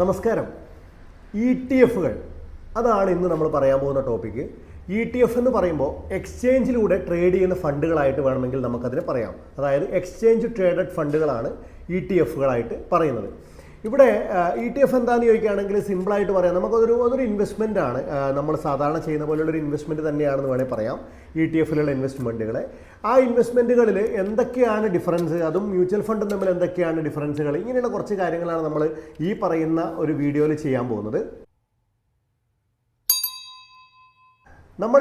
നമസ്കാരം. E T എഫുകൾ അതാണ് ഇന്ന് നമ്മൾ പറയാൻ പോകുന്ന ടോപ്പിക്ക് ഇ ടി എഫ് എന്ന് പറയുമ്പോൾ എക്സ്ചേഞ്ചിലൂടെ ട്രേഡ് ചെയ്യുന്ന ഫണ്ടുകളായിട്ട് വേണമെങ്കിൽ നമുക്കതിനെ പറയാം. അതായത് എക്സ്ചേഞ്ച് ട്രേഡഡ് ഫണ്ടുകളാണ് ഇ ടി എഫുകളായിട്ട് പറയുന്നത്. ഇവിടെ ഇ ടി എഫ് എന്താണെന്ന് ചോദിക്കുകയാണെങ്കിൽ സിമ്പിളായിട്ട് പറയാം. നമുക്കതൊരു അതൊരു ഇൻവെസ്റ്റ്മെന്റ് ആണ്. നമ്മൾ സാധാരണ ചെയ്യുന്ന പോലെയുള്ളൊരു ഇൻവെസ്റ്റ്മെന്റ് തന്നെയാണെന്ന് വേണമെങ്കിൽ പറയാം. ഇ ടി എഫിലുള്ള ഇൻവെസ്റ്റ്മെന്റുകൾ ആ ഇൻവെസ്റ്റ്മെന്റുകളിൽ എന്തൊക്കെയാണ് ഡിഫറൻസ് അതും മ്യൂച്വൽ ഫണ്ടും തമ്മിൽ എന്തൊക്കെയാണ് ഡിഫറൻസുകൾ ഇങ്ങനെയുള്ള കുറച്ച് കാര്യങ്ങളാണ് നമ്മൾ ഈ പറയുന്ന ഒരു വീഡിയോയിൽ ചെയ്യാൻ പോകുന്നത്. നമ്മൾ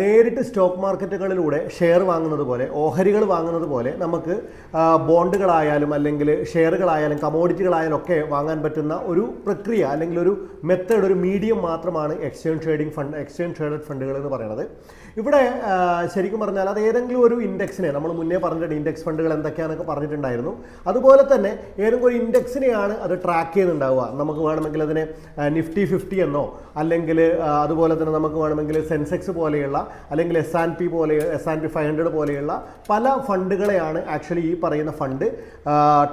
നേരിട്ട് സ്റ്റോക്ക് മാർക്കറ്റുകളിലൂടെ ഷെയർ വാങ്ങുന്നത് പോലെ ഓഹരികൾ വാങ്ങുന്നത് പോലെ നമുക്ക് ബോണ്ടുകളായാലും അല്ലെങ്കിൽ ഷെയറുകളായാലും കമോഡിറ്റികളായാലും ഒക്കെ വാങ്ങാൻ പറ്റുന്ന ഒരു പ്രക്രിയ അല്ലെങ്കിൽ ഒരു മെത്തേഡ് ഒരു മീഡിയം മാത്രമാണ് exchange trading fund exchange traded ഫണ്ടുകൾ എന്ന് പറയുന്നത്. ഇവിടെ ശരിക്കും പറഞ്ഞാൽ അത് ഏതെങ്കിലും ഒരു ഇൻഡെക്സിനെ നമ്മൾ മുന്നേ പറഞ്ഞിട്ടുണ്ട് ഇൻഡെക്സ് ഫണ്ടുകൾ എന്തൊക്കെയാണെന്നൊക്കെ പറഞ്ഞിട്ടുണ്ടായിരുന്നു. അതുപോലെ തന്നെ ഏതെങ്കിലും ഒരു ഇൻഡെക്സിനെയാണ് അത് ട്രാക്ക് ചെയ്യുന്നുണ്ടാവുക. നമുക്ക് വേണമെങ്കിൽ അതിനെ നിഫ്റ്റി ഫിഫ്റ്റി എന്നോ അല്ലെങ്കിൽ അതുപോലെ തന്നെ നമുക്ക് വേണമെങ്കിൽ സെൻസെക്സ് പോലെയുള്ള അല്ലെങ്കിൽ എസ് ആൻ പി പോലെ S and P five hundred പോലെയുള്ള പല ഫണ്ടുകളെയാണ് ആക്ച്വലി ഈ പറയുന്ന ഫണ്ട്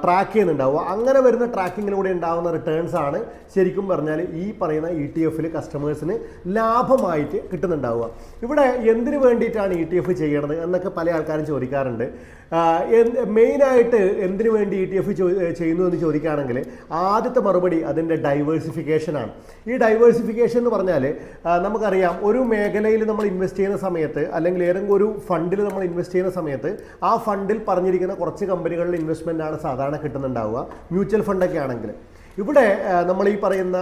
ട്രാക്ക് ചെയ്യുന്നുണ്ടാവുക. അങ്ങനെ വരുന്ന ട്രാക്കിങ്ങിലൂടെ ഉണ്ടാകുന്ന റിട്ടേൺസ് ആണ് ശരിക്കും പറഞ്ഞാൽ ഈ പറയുന്ന ഇ ടി എഫിൽ കസ്റ്റമേഴ്സിന് ലാഭമായിട്ട് കിട്ടുന്നുണ്ടാവുക. ഇവിടെ എന്തിനു വേണ്ടിയിട്ടാണ് ഇ ടി എഫ് ചെയ്യണത് എന്നൊക്കെ പല ആൾക്കാരും ചോദിക്കാറുണ്ട്. മെയിനായിട്ട് എന്തിനു വേണ്ടി ഇ ടി എഫ് ചെയ്യുന്നു എന്ന് ചോദിക്കുകയാണെങ്കിൽ ആദ്യത്തെ മറുപടി അതിന്റെ ഡൈവേഴ്സിഫിക്കേഷനാണ് ഈ ഡൈവേഴ്സിഫിക്കേഷൻ എന്ന് പറഞ്ഞാൽ നമുക്കറിയാം ഒരു മേഖലയിൽ നമ്മൾ ഇൻവെസ്റ്റ് ചെയ്യുന്ന സമയത്ത് അല്ലെങ്കിൽ ഏതെങ്കിലും ഒരു ഫണ്ടിൽ നമ്മൾ ഇൻവെസ്റ്റ് ചെയ്യുന്ന സമയത്ത് ആ ഫണ്ടിൽ പറഞ്ഞിരിക്കുന്ന കുറച്ച് കമ്പനികളിൽ ഇൻവെസ്റ്റ്മെന്റ് സാധാരണ കിട്ടുന്നുണ്ടാവുക. മ്യൂച്വൽ ഫണ്ടൊക്കെ ആണെങ്കിൽ. ഇവിടെ നമ്മൾ ഈ പറയുന്ന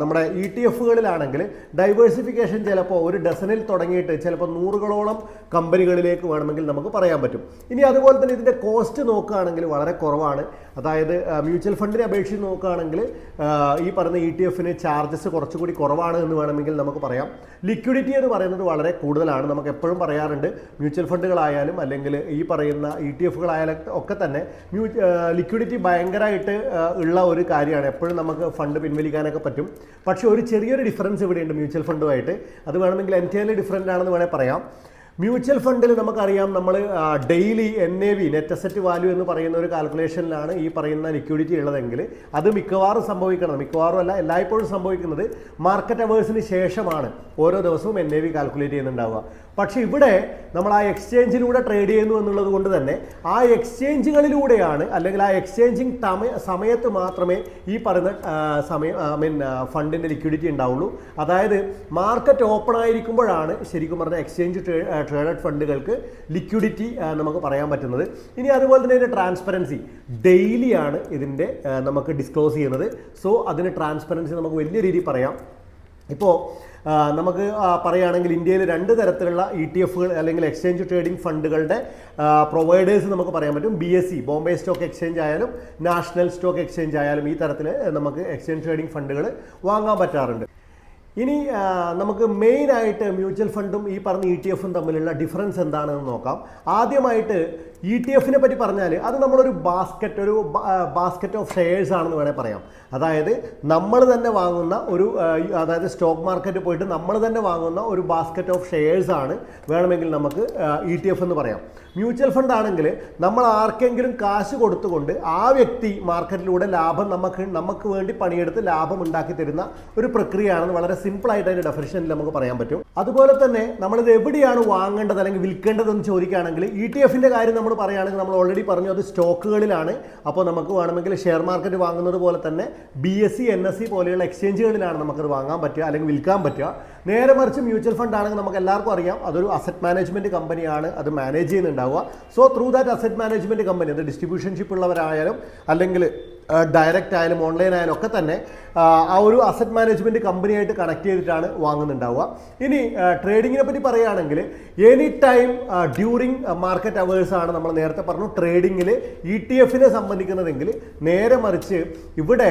നമ്മുടെ ഇ ടി എഫുകളിലാണെങ്കിൽ ഡൈവേഴ്സിഫിക്കേഷൻ ചിലപ്പോൾ ഒരു ഡസനിൽ തുടങ്ങിയിട്ട് ചിലപ്പോൾ നൂറുകളോളം കമ്പനികളിലേക്ക് വേണമെങ്കിൽ നമുക്ക് പറയാൻ പറ്റും. ഇനി അതുപോലെ തന്നെ ഇതിന്റെ കോസ്റ്റ് നോക്കുകയാണെങ്കിൽ വളരെ കുറവാണ്. അതായത് മ്യൂച്വൽ ഫണ്ടിനെ അപേക്ഷിച്ച് നോക്കുകയാണെങ്കിൽ ഈ പറയുന്ന ഇ ടി എഫിന് ചാർജസ് കുറച്ചുകൂടി കുറവാണ് എന്ന് വേണമെങ്കിൽ നമുക്ക് പറയാം. ലിക്വിഡിറ്റി എന്ന് പറയുന്നത് വളരെ കൂടുതലാണ്. നമുക്ക് എപ്പോഴും പറയാറുണ്ട് മ്യൂച്വൽ ഫണ്ടുകളായാലും അല്ലെങ്കിൽ ഈ പറയുന്ന ഇ ടി എഫുകളായാലും ഒക്കെ തന്നെ ലിക്വിഡിറ്റി ഭയങ്കരമായിട്ട് ഉള്ള ഒരു കാര്യമാണ്. എപ്പോഴും നമുക്ക് ഫണ്ട് പിൻവലിക്കാനൊക്കെ പറ്റും. പക്ഷേ ഒരു ചെറിയൊരു ഡിഫറൻസ് ഇവിടെയുണ്ട് മ്യൂച്വൽ ഫണ്ടുമായിട്ട് അത് വേണമെങ്കിൽ എന്റയർലി ഡിഫറന്റ് ആണെന്ന് വേണേൽ പറയാം. മ്യൂച്വൽ ഫണ്ടിൽ നമുക്കറിയാം നമ്മൾ daily N A V net asset value എന്ന് പറയുന്ന ഒരു കാൽക്കുലേഷനിലാണ് ഈ പറയുന്ന ലിക്വിഡിറ്റി ഉള്ളതെങ്കിൽ അത് മിക്കവാറും സംഭവിക്കണം മിക്കവാറും അല്ല എല്ലായ്പ്പോഴും സംഭവിക്കുന്നത് മാർക്കറ്റ് അവേഴ്സിന് ശേഷമാണ് ഓരോ ദിവസവും എൻ എ വി കാൽക്കുലേറ്റ് ചെയ്യുന്നുണ്ടാവുക. പക്ഷേ ഇവിടെ നമ്മൾ ആ എക്സ്ചേഞ്ചിലൂടെ ട്രേഡ് ചെയ്യുന്നു എന്നുള്ളത് കൊണ്ട് തന്നെ ആ എക്സ്ചേഞ്ചുകളിലൂടെയാണ് അല്ലെങ്കിൽ ആ എക്സ്ചേഞ്ചിങ് സമയത്ത് മാത്രമേ ഈ പറയുന്ന സമയം ഐ മീൻ ഫണ്ടിന്റെ ലിക്വിഡിറ്റി ഉണ്ടാവുള്ളൂ. അതായത് മാർക്കറ്റ് ഓപ്പൺ ആയിരിക്കുമ്പോഴാണ് ശരിക്കും പറഞ്ഞാൽ എക്സ്ചേഞ്ച് ട്രേഡഡ് ഫണ്ടുകൾക്ക് ലിക്വിഡിറ്റി നമുക്ക് പറയാൻ പറ്റുന്നത്. ഇനി അതുപോലെ തന്നെ ഇതിന്റെ ട്രാൻസ്പെറൻസി ഡെയിലിയാണ് ഇതിന്റെ നമുക്ക് ഡിസ്ക്ലോസ് ചെയ്യുന്നത്. സോ അതിന് ട്രാൻസ്പെറൻസി നമുക്ക് വലിയ രീതിയിൽ പറയാം. ഇപ്പോൾ നമുക്ക് പറയുകയാണെങ്കിൽ ഇന്ത്യയിൽ രണ്ട് തരത്തിലുള്ള ഇ ടി എഫുകൾ അല്ലെങ്കിൽ എക്സ്ചേഞ്ച് ട്രേഡിംഗ് ഫണ്ടുകളുടെ പ്രൊവൈഡേഴ്സ് നമുക്ക് പറയാൻ പറ്റും. B S E Bombay stock exchange ആയാലും നാഷണൽ സ്റ്റോക്ക് എക്സ്ചേഞ്ച് ആയാലും ഈ തരത്തിൽ നമുക്ക് എക്സ്ചേഞ്ച് ട്രേഡിംഗ് ഫണ്ടുകൾ വാങ്ങാൻ പറ്റാറുണ്ട്. ഇനി നമുക്ക് മെയിനായിട്ട് മ്യൂച്വൽ ഫണ്ടും ഈ പറഞ്ഞ ഇ ടി എഫും തമ്മിലുള്ള ഡിഫറൻസ് എന്താണെന്ന് നോക്കാം. ആദ്യമായിട്ട് ഇ ടി എഫിനെ പറ്റി പറഞ്ഞാൽ അത് നമ്മളൊരു ബാസ്ക്കറ്റ് ഒരു ബാസ്ക്കറ്റ് ഓഫ് ഷെയർസ് ആണെന്ന് വേണേൽ പറയാം. അതായത് നമ്മൾ തന്നെ വാങ്ങുന്ന ഒരു അതായത് സ്റ്റോക്ക് മാർക്കറ്റ് പോയിട്ട് നമ്മൾ തന്നെ വാങ്ങുന്ന ഒരു ബാസ്ക്കറ്റ് ഓഫ് ഷെയർസ് ആണ് വേണമെങ്കിൽ നമുക്ക് ഇ ടി എഫ് എന്ന് പറയാം. മ്യൂച്വൽ ഫണ്ട് ആണെങ്കിൽ നമ്മൾ ആർക്കെങ്കിലും കാശ് കൊടുത്തുകൊണ്ട് ആ വ്യക്തി മാർക്കറ്റിലൂടെ ലാഭം നമുക്ക് നമുക്ക് വേണ്ടി പണിയെടുത്ത് ലാഭം ഉണ്ടാക്കി തരുന്ന ഒരു പ്രക്രിയയാണെന്ന് വളരെ സിമ്പിൾ ആയിട്ട് അതിന്റെ ഡെഫിനിഷനിൽ നമുക്ക് പറയാൻ പറ്റും. അതുപോലെ തന്നെ നമ്മളിത് എവിടെയാണ് വാങ്ങേണ്ടത് അല്ലെങ്കിൽ വിൽക്കേണ്ടതെന്ന് ചോദിക്കുകയാണെങ്കിൽ ഇ ടി എഫിന്റെ കാര്യം നമ്മൾ പറയുകയാണെങ്കിൽ നമ്മൾ ഓൾറെഡി പറഞ്ഞു അത് സ്റ്റോക്കുകളിലാണ്. അപ്പോൾ നമുക്ക് വേണമെങ്കിൽ ഷെയർ മാർക്കറ്റ് വാങ്ങുന്നത് പോലെ തന്നെ B S E N S E പോലെയുള്ള എക്സ്ചേഞ്ചുകളിലാണ് നമുക്കത് വാങ്ങാൻ പറ്റുക അല്ലെങ്കിൽ വിൽക്കാൻ പറ്റുക. നേരെ മറിച്ച് മ്യൂച്വൽ ഫണ്ട് ആണെങ്കിൽ നമുക്ക് എല്ലാവർക്കും അറിയാം. അതൊരു അസറ്റ് മാനേജ്മെന്റ് കമ്പനിയാണ് അത് manage ചെയ്യുന്നുണ്ടാവുക. So through that asset management company അത് ഡിസ്ട്രിബ്യൂഷൻഷിപ്പ് ഉള്ളവരായാലും അല്ലെങ്കിൽ ഡയറക്റ്റ് ആയാലും ഓൺലൈൻ ആയാലും ഒക്കെ തന്നെ ആ, ഒരു അസറ്റ് മാനേജ്മെന്റ് കമ്പനിയായിട്ട് കണക്ട് ചെയ്തിട്ടാണ് വാങ്ങുന്നുണ്ടാവുക. ഇനി ട്രേഡിങ്ങിനെ പറ്റി പറയുകയാണെങ്കിൽ any time during market hours ആണ് നമ്മൾ നേരത്തെ പറഞ്ഞു ട്രേഡിങ്ങിൽ ഇ ടി എഫിനെ സംബന്ധിക്കുന്നതെങ്കിൽ നേരെ മറിച്ച് ഇവിടെ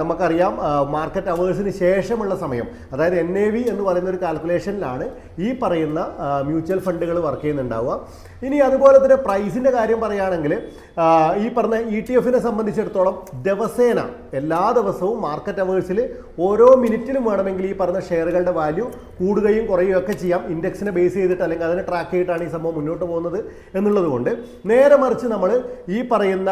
നമുക്കറിയാം മാർക്കറ്റ് അവേഴ്സിന് ശേഷമുള്ള സമയം അതായത് എൻ എ വി എന്ന് പറയുന്ന ഒരു കാൽക്കുലേഷനിലാണ് ഈ പറയുന്ന മ്യൂച്വൽ ഫണ്ടുകൾ വർക്ക് ചെയ്യുന്നുണ്ടാവുക. ഇനി അതുപോലെ തന്നെ പ്രൈസിന്റെ കാര്യം പറയുകയാണെങ്കിൽ ഈ പറഞ്ഞ ഇ ടി എഫിനെ സംബന്ധിച്ചിടത്തോളം ദിവസേന എല്ലാ ദിവസവും മാർക്കറ്റ് അവേഴ്സിൽ ഓരോ മിനിറ്റിലും വേണമെങ്കിൽ ഈ പറഞ്ഞ ഷെയറുകളുടെ വാല്യൂ കൂടുകയും കുറയുകയും ഒക്കെ ചെയ്യാം. ഇൻഡെക്സിനെ ബേസ് ചെയ്തിട്ട് അല്ലെങ്കിൽ അതിനെ ട്രാക്ക് ചെയ്തിട്ടാണ് ഈ സംഭവം മുന്നോട്ട് പോകുന്നത് എന്നുള്ളത് കൊണ്ട് നേരെ മറിച്ച് നമ്മൾ ഈ പറയുന്ന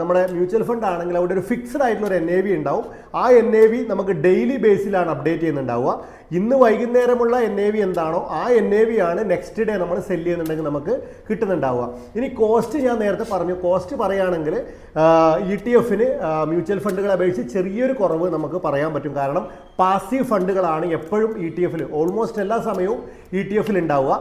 നമ്മുടെ മ്യൂച്വൽ ഫണ്ട് ആണെങ്കിൽ അവിടെ ഒരു ഫിക്സ്ഡ് ആയിട്ടുള്ള ഒരു എൻ എ വി ഉണ്ടാവും. ആ എൻ എ വി നമുക്ക് ഡെയിലി ബേസിലാണ് അപ്ഡേറ്റ് ചെയ്യുന്നുണ്ടാവുക. ഇന്ന് വൈകുന്നേരമുള്ള എൻ എ വി എന്താണോ ആ എൻ എ വി ആണ് നെക്സ്റ്റ് ഡേ നമ്മൾ സെൽ ചെയ്യുന്നുണ്ടെങ്കിൽ നമുക്ക് കിട്ടുന്നുണ്ടാവുക. ഇനി കോസ്റ്റ് ഞാൻ നേരത്തെ പറഞ്ഞു. കോസ്റ്റ് പറയുകയാണെങ്കിൽ ഇ ടി എഫിന് മ്യൂച്വൽ ഫണ്ടുകളെ അപേക്ഷിച്ച് ചെറിയൊരു കുറവ് നമുക്ക് പറയാൻ പറ്റും. കാരണം പാസീവ് ഫണ്ടുകളാണ് എപ്പോഴും ഇ ടി എഫിൽ ഓൾമോസ്റ്റ് എല്ലാ സമയവും ഇ ടി എഫിൽ ഉണ്ടാവുക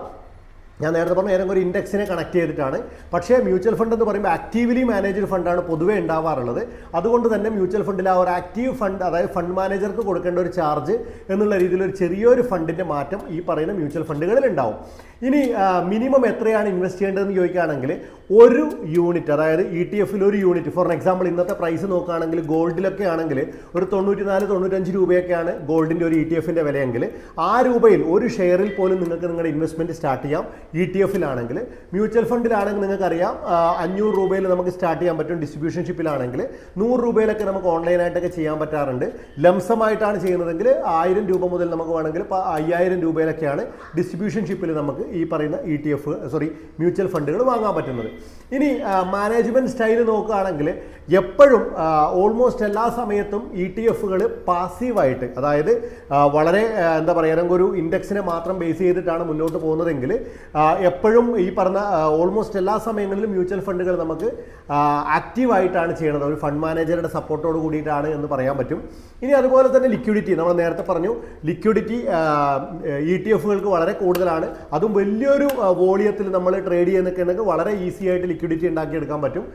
ഞാൻ നേരത്തെ പറഞ്ഞു ഏതെങ്കിലും ഒരു ഇൻഡെക്സിനെ കണക്ട് ചെയ്തിട്ടാണ്. പക്ഷേ മ്യൂച്വൽ ഫണ്ട് എന്ന് പറയുമ്പോൾ ആക്റ്റീവ്ലി മാനേജ്ഡ് ഫണ്ടാണ് പൊതുവേ ഉണ്ടാവാറുള്ളത് അതുകൊണ്ട് തന്നെ മ്യൂച്വൽ ഫണ്ടിൽ ആ ഒരു ആക്റ്റീവ് ഫണ്ട് അതായത് ഫണ്ട് മാനേജർക്ക് കൊടുക്കേണ്ട ഒരു ചാർജ് എന്നുള്ള രീതിയിൽ ഒരു ചെറിയൊരു ഫണ്ടിന്റെ മാറ്റം ഈ പറയുന്ന മ്യൂച്വൽ ഫണ്ടുകളിൽ ഉണ്ടാവും ഇനി മിനിമം എത്രയാണ് ഇൻവെസ്റ്റ് ചെയ്യേണ്ടതെന്ന് ചോദിക്കുകയാണെങ്കിൽ ഒരു യൂണിറ്റ് അതായത് ഇ ടി എഫിൽ ഒരു യൂണിറ്റ് ഫോർ എക്സാമ്പിൾ ഇന്നത്തെ പ്രൈസ് നോക്കുകയാണെങ്കിൽ ഗോൾഡിലൊക്കെ ആണെങ്കിൽ ഒരു തൊണ്ണൂറ്റി നാല് തൊണ്ണൂറ്റഞ്ച് രൂപയൊക്കെയാണ് ഗോൾഡിന്റെ ഒരു ഇ ടി എഫിന്റെ വിലയെങ്കിൽ ആ രൂപയിൽ ഒരു ഷെയറിൽ പോലും നിങ്ങൾക്ക് നിങ്ങളുടെ ഇൻവെസ്റ്റ്മെന്റ് സ്റ്റാർട്ട് ചെയ്യാം. ഇ ടി എഫിലാണെങ്കിൽ മ്യൂച്വൽ ഫണ്ടിലാണെങ്കിൽ നിങ്ങൾക്കറിയാം അഞ്ഞൂറ് രൂപയിൽ നമുക്ക് സ്റ്റാർട്ട് ചെയ്യാൻ പറ്റും. ഡിസ്ട്രിബ്യൂഷൻ ഷിപ്പിലാണെങ്കിൽ നൂറ് രൂപയിലൊക്കെ നമുക്ക് ഓൺലൈനായിട്ടൊക്കെ ചെയ്യാൻ പറ്റാറുണ്ട്. ലംസമായിട്ടാണ് ചെയ്യുന്നതെങ്കിൽ ആയിരം രൂപ മുതൽ നമുക്ക് വേണമെങ്കിൽ അയ്യായിരം രൂപയിലൊക്കെയാണ് ഡിസ്ട്രിബ്യൂഷൻഷിപ്പിൽ നമുക്ക് ഈ പറയുന്ന E T F sorry mutual ഫണ്ടുകൾ വാങ്ങാൻ പറ്റുന്നത്. ഇനി മാനേജ്മെന്റ് സ്റ്റൈൽ നോക്കുകയാണെങ്കിൽ എപ്പോഴും ഓൾമോസ്റ്റ് എല്ലാ സമയത്തും ഇ ടി എഫുകൾ പാസീവായിട്ട് അതായത് വളരെ എന്താ പറയുക നമുക്ക് ഒരു ഇൻഡെക്സിനെ മാത്രം ബേസ് ചെയ്തിട്ടാണ് മുന്നോട്ട് പോകുന്നതെങ്കിൽ എപ്പോഴും ഈ പറഞ്ഞ ഓൾമോസ്റ്റ് എല്ലാ സമയങ്ങളിലും മ്യൂച്വൽ ഫണ്ടുകൾ നമുക്ക് ആക്റ്റീവായിട്ടാണ് ചെയ്യുന്നത് ഒരു ഫണ്ട് മാനേജറുടെ സപ്പോർട്ടോട് കൂടിയിട്ടാണ് എന്ന് പറയാൻ പറ്റും. ഇനി അതുപോലെ തന്നെ ലിക്വിഡിറ്റി നമ്മൾ നേരത്തെ പറഞ്ഞു ലിക്വിഡിറ്റി ഇ ടി എഫുകൾക്ക് വളരെ കൂടുതലാണ്. അതും വലിയൊരു വോളിയത്തിൽ നമ്മൾ ട്രേഡ് ചെയ്യുന്നൊക്കെ ഉണ്ടെങ്കിൽ വളരെ ഈസി ആയിട്ട് ലിക്വിഡിറ്റി ഉണ്ടാക്കിയെടുക്കാൻ പറ്റും.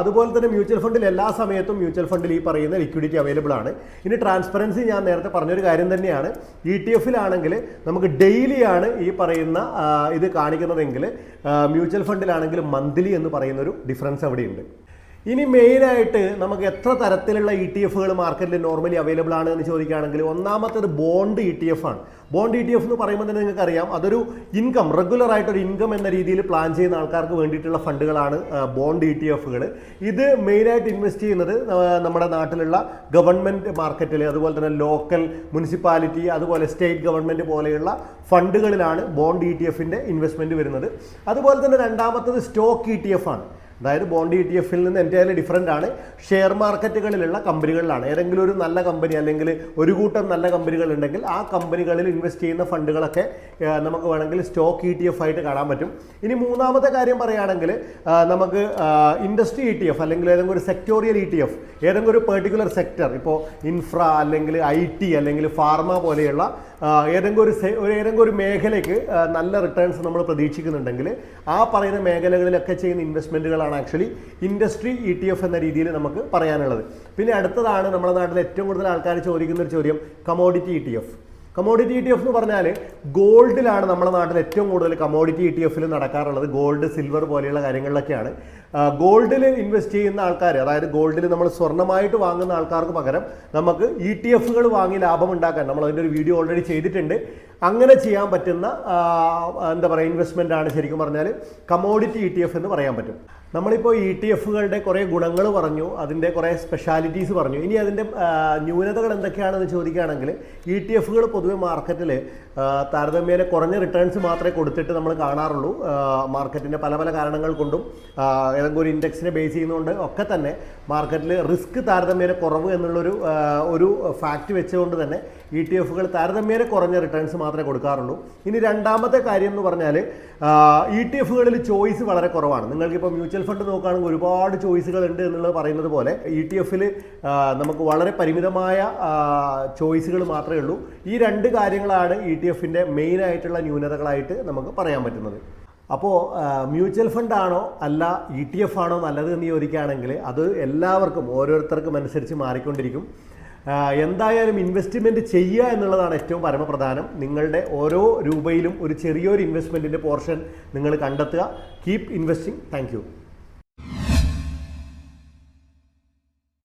അതുപോലെ തന്നെ മ്യൂച്വൽ ഫണ്ടിൽ എല്ലാ സമയത്തും മ്യൂച്വൽ ഫണ്ടിൽ ഈ പറയുന്ന ലിക്വിഡിറ്റി അവൈലബിൾ ആണ്. ഇനി ട്രാൻസ്പെറൻസി ഞാൻ നേരത്തെ പറഞ്ഞൊരു കാര്യം തന്നെയാണ്. ഇ ടി എഫിലാണെങ്കിൽ നമുക്ക് ഡെയിലിയാണ് ഈ പറയുന്ന ഇത് കാണിക്കുന്നതെങ്കിൽ മ്യൂച്വൽ ഫണ്ടിലാണെങ്കിൽ മന്ത്ലി എന്ന് പറയുന്നൊരു ഡിഫറൻസ് അവിടെയുണ്ട്. ഇനി മെയിനായിട്ട് നമുക്ക് എത്ര തരത്തിലുള്ള ഇ ടി എഫുകൾ മാർക്കറ്റിൽ നോർമലി അവൈലബിൾ ആണ് എന്ന് ചോദിക്കുകയാണെങ്കിൽ ഒന്നാമത്തേത് ബോണ്ട് ഇ ടി എഫ് ആണ്. ബോണ്ട് ഇ ടി എഫ് എന്ന് പറയുമ്പോൾ തന്നെ നിങ്ങൾക്കറിയാം അതൊരു ഇൻകം റെഗുലർ ആയിട്ടൊരു ഇൻകം എന്ന രീതിയിൽ പ്ലാൻ ചെയ്യുന്ന ആൾക്കാർക്ക് വേണ്ടിയിട്ടുള്ള ഫണ്ടുകളാണ് ബോണ്ട് ഇ ടി എഫുകൾ ഇത് മെയിനായിട്ട് ഇൻവെസ്റ്റ് ചെയ്യുന്നത് നമ്മുടെ നാട്ടിലുള്ള ഗവൺമെന്റ് മാർക്കറ്റിൽ അതുപോലെ തന്നെ ലോക്കൽ മുനിസിപ്പാലിറ്റി അതുപോലെ സ്റ്റേറ്റ് ഗവൺമെന്റ് പോലെയുള്ള ഫണ്ടുകളിലാണ് ബോണ്ട് ഇ ടി എഫിന്റെ ഇൻവെസ്റ്റ്മെന്റ് വരുന്നത്. അതുപോലെ തന്നെ രണ്ടാമത്തത് സ്റ്റോക്ക് ഇ ടി എഫ് ആണ്. അതായത് ബോണ്ട് ഇ ടി എഫിൽ നിന്ന് എന്റെ ഡിഫറെന്റ് ആണ്. ഷെയർ മാർക്കറ്റുകളിലുള്ള കമ്പനികളിലാണ്. ഏതെങ്കിലും ഒരു നല്ല കമ്പനി അല്ലെങ്കിൽ ഒരു കൂട്ടം നല്ല കമ്പനികൾ ഉണ്ടെങ്കിൽ ആ കമ്പനികളിൽ ഇൻവെസ്റ്റ് ചെയ്യുന്ന ഫണ്ടുകളൊക്കെ നമുക്ക് വേണമെങ്കിൽ സ്റ്റോക്ക് ഇ ടി എഫ് ആയിട്ട് കാണാൻ പറ്റും. ഇനി മൂന്നാമത്തെ കാര്യം പറയുകയാണെങ്കിൽ നമുക്ക് ഇൻഡസ്ട്രി ഇ ടി എഫ് അല്ലെങ്കിൽ ഏതെങ്കിലും ഒരു സെക്ടോറിയൽ ഇ ടി എഫ് ഏതെങ്കിലും ഒരു പെർട്ടിക്കുലർ സെക്ടർ ഇപ്പോൾ ഇൻഫ്ര അല്ലെങ്കിൽ ഐ ടി അല്ലെങ്കിൽ ഫാർമ പോലെയുള്ള ഏതെങ്കിലും ഒരു ഏതെങ്കിലും ഒരു മേഖലയ്ക്ക് നല്ല റിട്ടേൺസ് നമ്മൾ പ്രതീക്ഷിക്കുന്നുണ്ടെങ്കിൽ ആ പറയുന്ന മേഖലകളിലൊക്കെ ചെയ്യുന്ന ഇൻവെസ്റ്റ്മെന്റുകളാണ് actually industry E T F എന്ന രീതിയിൽ നമുക്ക് പറയാനുള്ളത്. പിന്നെ അടുത്തതാണ് നമ്മുടെ നാട്ടിൽ ഏറ്റവും കൂടുതൽ ആൾക്കാർ ചോദിക്കുന്ന ഒരു ചോദ്യം commodity E T F commodity E T F എന്ന് പറഞ്ഞാൽ ഗോൾഡിലാണ് നമ്മുടെ നാട്ടിൽ ഏറ്റവും കൂടുതൽ കമോഡിറ്റി ഇ ടി എഫിൽ നടക്കാറുള്ളത്. ഗോൾഡ് സിൽവർ പോലെയുള്ള കാര്യങ്ങളിലൊക്കെയാണ്. ഗോൾഡിൽ ഇൻവെസ്റ്റ് ചെയ്യുന്ന ആൾക്കാർ അതായത് ഗോൾഡിൽ നമ്മൾ സ്വർണമായിട്ട് വാങ്ങുന്ന ആൾക്കാർക്ക് പകരം നമുക്ക് ഇ ടി എഫുകൾ വാങ്ങി ലാഭം ഉണ്ടാക്കാൻ നമ്മൾ അതിന്റെ ഒരു വീഡിയോ ഓൾറെഡി ചെയ്തിട്ടുണ്ട്. അങ്ങനെ ചെയ്യാൻ പറ്റുന്ന എന്താ പറയുക ഇൻവെസ്റ്റ്മെന്റ് ആണ് ശരിക്കും പറഞ്ഞാൽ കമോഡിറ്റി ഇ ടി എഫ് എന്ന് പറയാൻ പറ്റും. നമ്മളിപ്പോൾ ഇ ടി എഫുകളുടെ കുറേ ഗുണങ്ങൾ പറഞ്ഞു അതിന്റെ കുറേ സ്പെഷ്യാലിറ്റീസ് പറഞ്ഞു. ഇനി അതിന്റെ ന്യൂനതകൾ എന്തൊക്കെയാണെന്ന് ചോദിക്കുകയാണെങ്കിൽ ഇ ടി എഫുകൾ പൊതുവെ മാർക്കറ്റിൽ താരതമ്യേന കുറഞ്ഞ റിട്ടേൺസ് മാത്രമേ കൊടുത്തിട്ട് നമ്മൾ കാണാറുള്ളൂ. മാർക്കറ്റിന്റെ പല പല കാരണങ്ങൾ കൊണ്ടും ഏതെങ്കിലും ഒരു ഇൻഡെക്സിനെ ബേസ് ചെയ്യുന്നതുകൊണ്ട് ഒക്കെ തന്നെ മാർക്കറ്റിൽ റിസ്ക് താരതമ്യേന കുറവ് എന്നുള്ളൊരു ഒരു ഫാക്റ്റ് വെച്ചുകൊണ്ട് തന്നെ ഇ ടി എഫുകൾ താരതമ്യേന കുറഞ്ഞ റിട്ടേൺസ് മാത്രമേ കൊടുക്കാറുള്ളൂ. ഇനി രണ്ടാമത്തെ കാര്യം എന്ന് പറഞ്ഞാൽ ഇ ടി എഫുകളിൽ ചോയ്സ് വളരെ കുറവാണ്. നിങ്ങൾക്കിപ്പോൾ മ്യൂച്വൽ ഫണ്ട് നോക്കുകയാണെങ്കിൽ ഒരുപാട് ചോയ്സുകൾ ഉണ്ട് എന്നുള്ളത് പറയുന്നത് പോലെ ഇ ടി എഫിൽ നമുക്ക് വളരെ പരിമിതമായ ചോയ്സുകൾ മാത്രമേ ഉള്ളൂ. ഈ രണ്ട് കാര്യങ്ങളാണ് ഇ ടി എഫിന്റെ മെയിൻ ആയിട്ടുള്ള ന്യൂനതകളായിട്ട് നമുക്ക് പറയാൻ പറ്റുന്നത്. അപ്പോൾ മ്യൂച്വൽ ഫണ്ട് ആണോ അല്ല ഇ ടി എഫ് ആണോ നല്ലത് എന്ന് ചോദിക്കുകയാണെങ്കിൽ അത് എല്ലാവർക്കും ഓരോരുത്തർക്കും അനുസരിച്ച് മാറിക്കൊണ്ടിരിക്കും. എന്തായാലും ഇൻവെസ്റ്റ്മെന്റ് ചെയ്യുക എന്നുള്ളതാണ് ഏറ്റവും പരമപ്രധാനം. നിങ്ങളുടെ ഓരോ രൂപയിലും ഒരു ചെറിയൊരു ഇൻവെസ്റ്റ്മെന്റിന്റെ പോർഷൻ നിങ്ങൾ കണ്ടെത്തുക. Keep investing thank